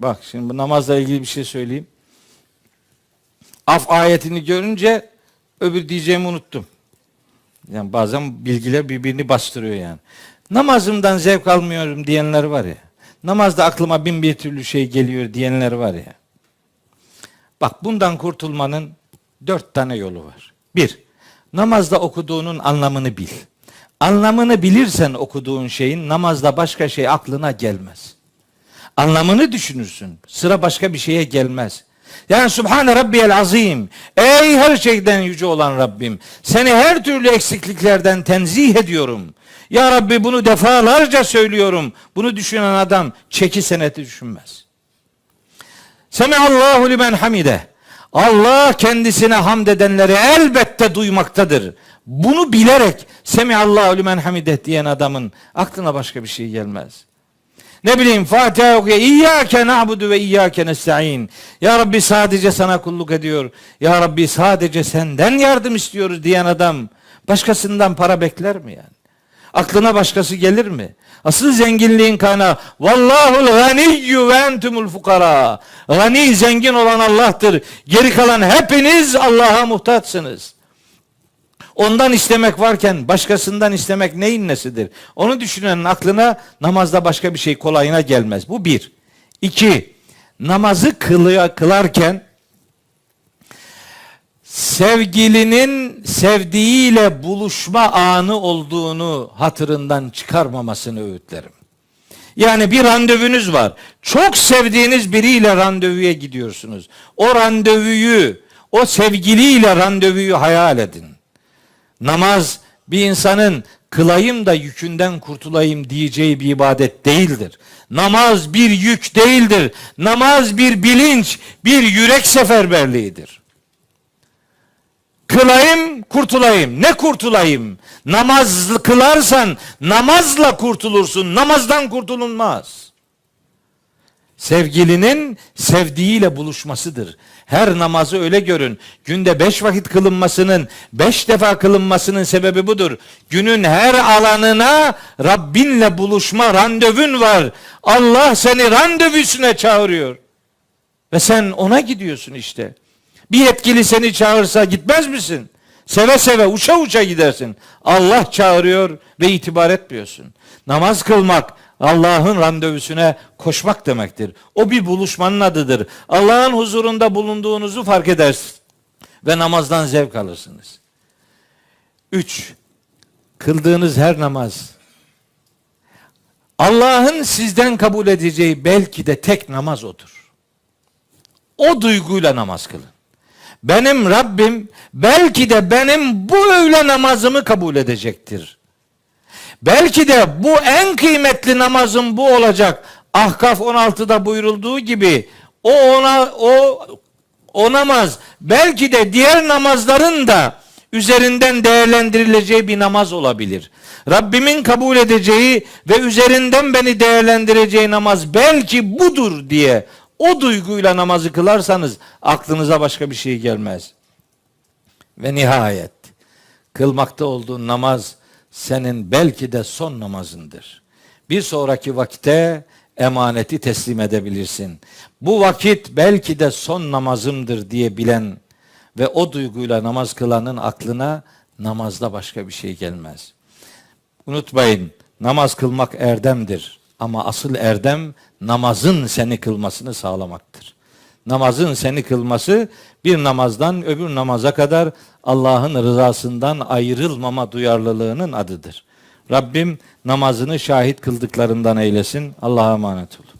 Bak şimdi bu namazla ilgili bir şey söyleyeyim. Af ayetini görünce öbür diyeceğimi unuttum. Yani bazen bilgiler birbirini bastırıyor yani. Namazımdan zevk almıyorum diyenler var ya. Namazda aklıma bin bir türlü şey geliyor diyenler var ya. Bak bundan kurtulmanın dört tane yolu var. Bir, namazda okuduğunun anlamını bil. Anlamını bilirsen okuduğun şeyin namazda başka şey aklına gelmez. Anlamını düşünürsün. Sıra başka bir şeye gelmez. Yani Subhane Rabbiyel Azim. Ey her şeyden yüce olan Rabbim. Seni her türlü eksikliklerden tenzih ediyorum. Ya Rabbi bunu defalarca söylüyorum. Bunu düşünen adam çeki seneti düşünmez. Semihallahu limen hamide. Allah kendisine hamd edenleri elbette duymaktadır. Bunu bilerek Semihallahu limen hamide diyen adamın aklına başka bir şey gelmez. Ne bileyim Fatiha okuyor. İyyâke na'budu ve iyyâke nesta'in. Ya Rabbi sadece sana kulluk ediyor. Ya Rabbi sadece senden yardım istiyoruz diyen adam başkasından para bekler mi yani? Aklına başkası gelir mi? Asıl zenginliğin kaynağı vallahul ganiyyü ve entumul fukara. Gani zengin olan Allah'tır. Geri kalan hepiniz Allah'a muhtaçsınız. Ondan istemek varken başkasından istemek neyin nesidir? Onu düşünenin aklına namazda başka bir şey kolayına gelmez. Bu bir. İki, namazı kılıyor, kılarken sevgilinin sevdiğiyle buluşma anı olduğunu hatırından çıkarmamasını öğütlerim. Yani bir randevunuz var. Çok sevdiğiniz biriyle randevuya gidiyorsunuz. O randevuyu, o sevgiliyle randevuyu hayal edin. Namaz bir insanın kılayım da yükünden kurtulayım diyeceği bir ibadet değildir. Namaz bir yük değildir. Namaz bir bilinç, bir yürek seferberliğidir. Kılayım, kurtulayım. Ne kurtulayım? Namaz kılarsan namazla kurtulursun. Namazdan kurtulunmaz. Sevgilinin sevdiğiyle buluşmasıdır. Her namazı öyle görün. Günde beş vakit kılınmasının, beş defa kılınmasının sebebi budur. Günün her alanına Rabbinle buluşma randevun var. Allah seni randevusuna çağırıyor. Ve sen ona gidiyorsun işte. Bir yetkili seni çağırsa gitmez misin? Seve seve uça uça gidersin. Allah çağırıyor ve itibar etmiyorsun. Namaz kılmak Allah'ın randevusuna koşmak demektir. O bir buluşmanın adıdır. Allah'ın huzurunda bulunduğunuzu fark edersiniz ve namazdan zevk alırsınız. Üç, kıldığınız her namaz Allah'ın sizden kabul edeceği belki de tek namaz odur. O duyguyla namaz kılın. Benim Rabbim belki de benim bu öğle namazımı kabul edecektir. Belki de bu en kıymetli namazım bu olacak. Ahkaf 16'da buyurulduğu gibi o ona o o namaz belki de diğer namazların da üzerinden değerlendirileceği bir namaz olabilir. Rabbimin kabul edeceği ve üzerinden beni değerlendireceği namaz belki budur diye o duyguyla namazı kılarsanız aklınıza başka bir şey gelmez. Ve nihayet kılmakta olduğun namaz senin belki de son namazındır. Bir sonraki vakite emaneti teslim edebilirsin. Bu vakit belki de son namazımdır diye bilen ve o duyguyla namaz kılanın aklına namazda başka bir şey gelmez. Unutmayın namaz kılmak erdemdir ama asıl erdem namazın seni kılmasını sağlamaktır. Namazın seni kılması bir namazdan öbür namaza kadar Allah'ın rızasından ayrılmama duyarlılığının adıdır. Rabbim namazını şahit kıldıklarından eylesin. Allah'a emanet olun.